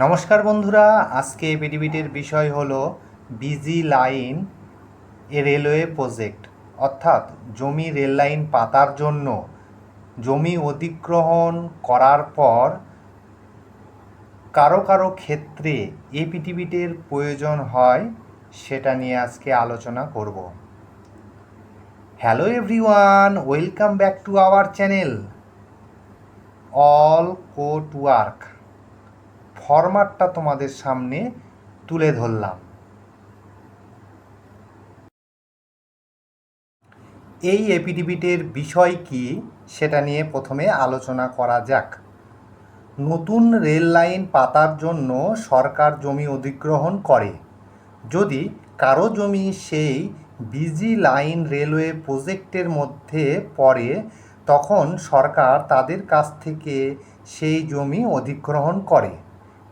নমস্কার বন্ধুরা, আজকে পিডিবিটির বিষয় হলো বিজি লাইন এ রেলওয়ে প্রজেক্ট। অর্থাৎ জমি রেল লাইন পাতার জন্য জমি অধিগ্রহণ করার পর কারও কারও ক্ষেত্রে এ এপিটিভিটির প্রয়োজন হয় সেটা নিয়ে আজকে আলোচনা করব। Hello everyone, welcome back to our channel. All court work. ফরম্যাটটা তোমাদের সামনে তুলে ধরলাম। এই এপিডিবিটের বিষয় কি সেটা নিয়ে প্রথমে আলোচনা করা যাক। নতুন রেল লাইন পাতার জন্য সরকার জমি অধিগ্রহণ করে। যদি কারও জমি সেই বিজি লাইন রেলওয়ে প্রজেক্টের মধ্যে পড়ে, তখন সরকার তাদের কাছ থেকে সেই জমি অধিগ্রহণ করে।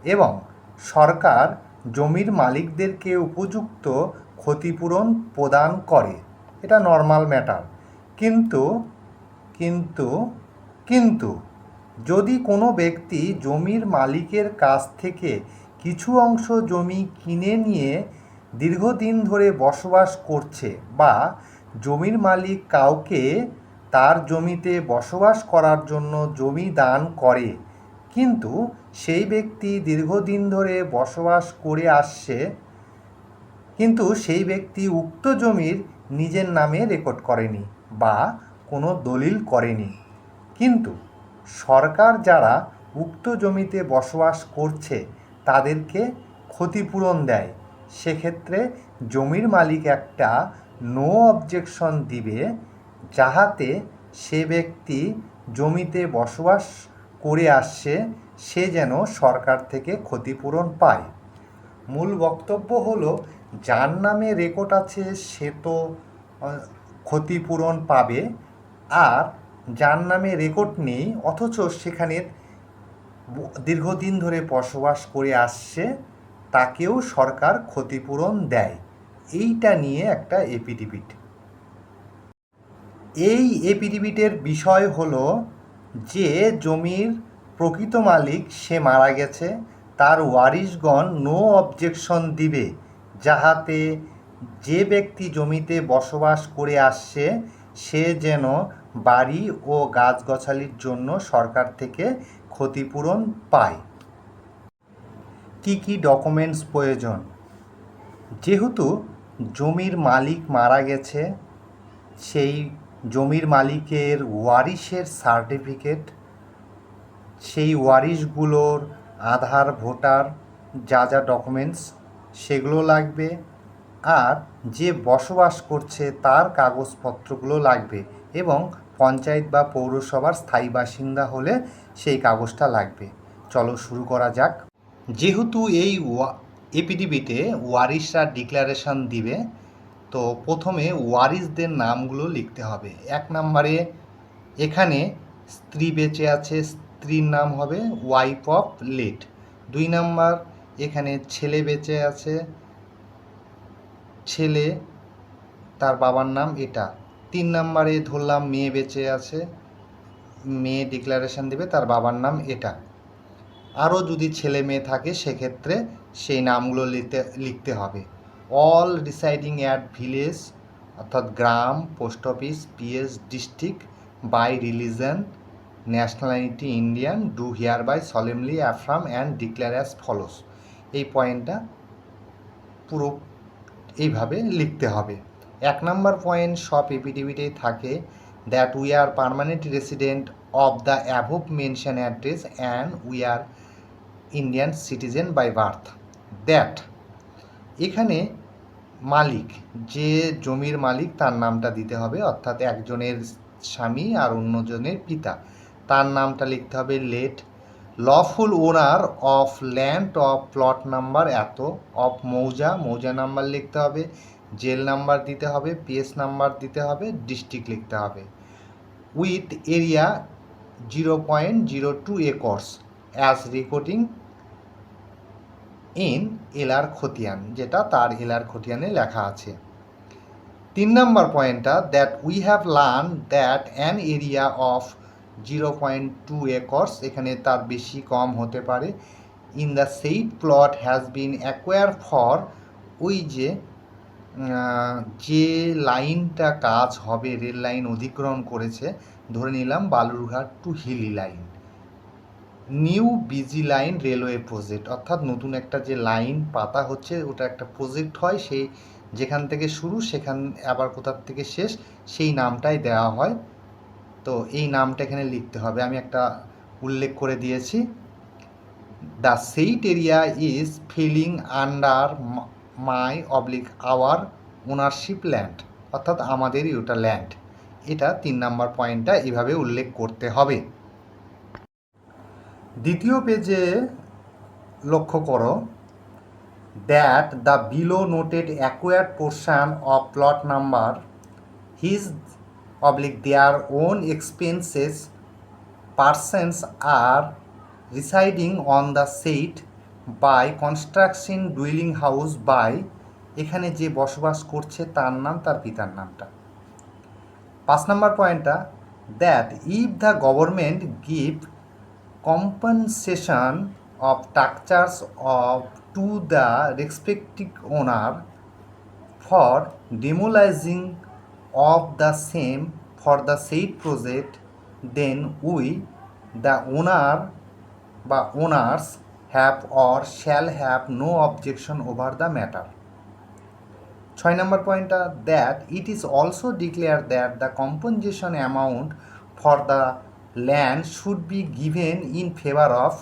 এবং সরকার জমির মালিকদেরকে উপযুক্ত ক্ষতিপূরণ প্রদান করে। এটা নর্মাল ম্যাটার কিন্তু কিন্তু কিন্তু যদি কোনো ব্যক্তি জমির মালিকের কাছ থেকে কিছু অংশ জমি কিনে নিয়ে দীর্ঘদিন ধরে বসবাস করছে বা জমির মালিক কাউকে তার জমিতে বসবাস করার জন্য জমি দান করে কিন্তু সেই ব্যক্তি দীর্ঘদিন ধরে বসবাস করে আসছে, কিন্তু সেই ব্যক্তি উক্ত জমির নিজের নামে রেকর্ড করেনি বা কোনো দলিল করেনি। কিন্তু সরকার যারা উক্ত জমিতে বসবাস করছে, তাদেরকে ক্ষতিপূরণ দেয়। সেক্ষেত্রে জমির মালিক একটা নো অবজেকশন দিবে, যাহাতে সে ব্যক্তি জমিতে বসবাস করে আসছে, সে যেন সরকার থেকে ক্ষতিপূরণ পায়। মূল বক্তব্য হলো, যার নামে রেকর্ড আছে সে তো ক্ষতিপূরণ পাবে। আর যার নামে রেকর্ড নেই, অথচ সেখানে দীর্ঘদিন ধরে বসবাস করে আসছে, তাকেও সরকার ক্ষতিপূরণ দেয়। এইটা নিয়ে একটা এপিডিবিট এই এপিডিবিটের বিষয় হলো যে জমির প্রকৃত মালিক সে মারা গেছে, তার ওয়ারিশগণ নো অবজেকশন দিবে, যাহাতে যে ব্যক্তি জমিতে বসবাস করে আসছে, সে যেন বাড়ি ও গাছগাছালির জন্য সরকার থেকে ক্ষতিপূরণ পায়। কি কি ডকুমেন্টস প্রয়োজন? যেহেতু জমির মালিক মারা গেছে, সেই জমির মালিকের ওয়ারিশের সার্টিফিকেট, সেই ওয়ারিশগুলোর আধার, ভোটার, যা যা ডকুমেন্টস, সেগুলো লাগবে। আর যে বসবাস করছে তার কাগজপত্রগুলো লাগবে এবং পঞ্চায়েত বা পৌরসভার স্থায়ী বাসিন্দা হলে সেই কাগজটা লাগবে। চলো শুরু করা যাক। যেহেতু এই এপিডিবিতে ওয়ারিশরা ডিক্লারেশন দিবে তো প্রথমে ওয়ারিশদের নামগুলো লিখতে হবে। এক নম্বরে এখানে স্ত্রী বেঁচে আছে, স্ত্রীর নাম হবে ওয়াইফ অফ লেট। দুই নাম্বার এখানে ছেলে বেঁচে আছে, ছেলে তার বাবার নাম এটা। তিন নাম্বারে ধরলাম মেয়ে বেঁচে আছে, মেয়ে ডিক্লারেশন দেবে, তার বাবার নাম এটা। আরও যদি ছেলে মেয়ে থাকে, সেক্ষেত্রে সেই নামগুলো লিখতে লিখতে হবে। অল রিসাইডিং অ্যাট ভিলেজ, অর্থাৎ গ্রাম, post office, PS district, by religion, nationality Indian, do hereby solemnly affirm and declare as follows. এই পয়েন্টটা পুরো এইভাবে লিখতে হবে। এক নম্বর পয়েন্ট, সব এপিডিবিটেই থাকে that we are permanent resident of the above mention address and we are Indian citizen by birth that এখানে মালিক, যে জমির মালিক তার নামটা দিতে হবে, অর্থাৎ একজনের স্বামী আর অন্যজনের পিতা। তার নামটা লিখতে হবে late. Lawful owner of land of plot number এত অফ মৌজা মৌজা নাম্বার লিখতে হবে, জেল নাম্বার দিতে হবে পিএস নাম্বার দিতে হবে ডিস্ট্রিক্ট লিখতে হবে। With area zero point zero two acres as recording in এলার খতিয়ান, যেটা তার এলার খতিয়ানে লেখা আছে। তিন নম্বর পয়েন্টটা that we have learn that an area of zero point two acres এখানে তার বেশি কম হতে পারে in the said plot has been acquire for ওই যে যে লাইনটা কাজ হবে, রেল লাইন অধিগ্রহণ করেছে, ধরে নিলাম Balurghat to Hili line new BG line railway project, অর্থাৎ নতুন একটা যে লাইন পাতা হচ্ছে, ওটা একটা প্রজেক্ট হয় সেই যেখান থেকে শুরু, সেখান আবার কোথার থেকে শেষ, সেই নামটাই দেওয়া হয়। তো এই নামটা এখানে লিখতে হবে। আমি একটা উল্লেখ করে দিয়েছি। The said area is filling under my oblique our ownership land অর্থাৎ আমাদেরই ওটা ল্যান্ড। এটা তিন নাম্বার পয়েন্টটা এভাবে উল্লেখ করতে হবে। দ্বিতীয় পেজে লক্ষ্য করো that the below noted acquired portion of plot number his oblique their own expenses persons are residing on the said by construction dwelling house by এখানে যে বসবাস করছে তার নাম, তার পিতার নামটা। পাঁচ নম্বর পয়েন্টটা that if the government give compensation of structures of to the respective owner for demolishing of the same for the said project then we the owner বা owners have or shall have no objection over the matter ছয় নম্বর পয়েন্টটা that it is also declare that the compensation amount for the land should be given in favour of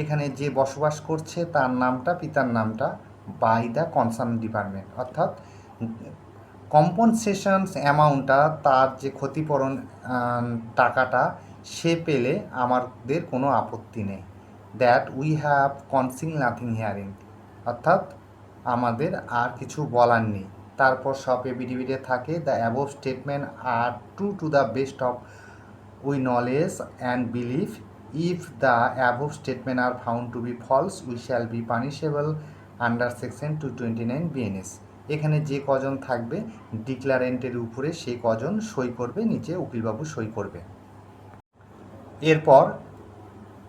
এখানে যে বসবাস করছে তার নামটা, পিতার নামটা বাই দ্য কনসার্ন ডিপার্টমেন্ট অর্থাৎ কম্পনসেশনস অ্যামাউন্টটা তার যে ক্ষতিপূরণ টাকাটা সে পেলে আমাদের কোনো আপত্তি নেই। That we have concern nothing hearing অর্থাৎ আমাদের আর কিছু বলার নেই। তারপর সব এবিডিবিডে থাকে the above statement are true to the best of we knowledge and believe, if the above statement are found to be false, we shall be punishable under section two twenty nine BNS. এখানে যে কজন থাকবে, ডিক্লারেন্টের উপরে সেই কজন সই করবে, নিচে উকিলবাবু সই করবে। এরপর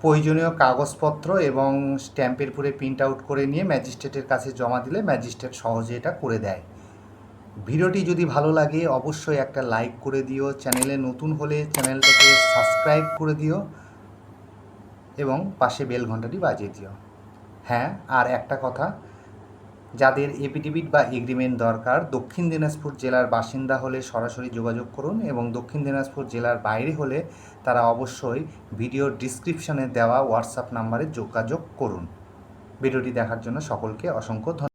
প্রয়োজনীয় কাগজপত্র এবং স্ট্যাম্পের উপরে প্রিন্ট আউট করে নিয়ে ম্যাজিস্ট্রেটের কাছে জমা দিলে ম্যাজিস্ট্রেট সহজে এটা করে দেয়। ভিডিওটি যদি ভালো লাগে, অবশ্যই একটা লাইক করে দিও। চ্যানেলে নতুন হলে চ্যানেলটাকে সাবস্ক্রাইব করে দিও এবং পাশে বেল ঘন্টাটি বাজিয়ে দিও। হ্যাঁ আর একটা কথা, যাদের এপিডিবিট বা এগ্রিমেন্ট দরকার, দক্ষিণ দিনাজপুর জেলার বাসিন্দা হলে সরাসরি যোগাযোগ করুন এবং দক্ষিণ দিনাজপুর জেলার বাইরে হলে তারা অবশ্যই ভিডিও ডিসক্রিপশনে দেওয়া হোয়াটসঅ্যাপ নাম্বারে যোগাযোগ করুন। ভিডিওটি দেখার জন্য সকলকে অসংখ্য ধন্যবাদ।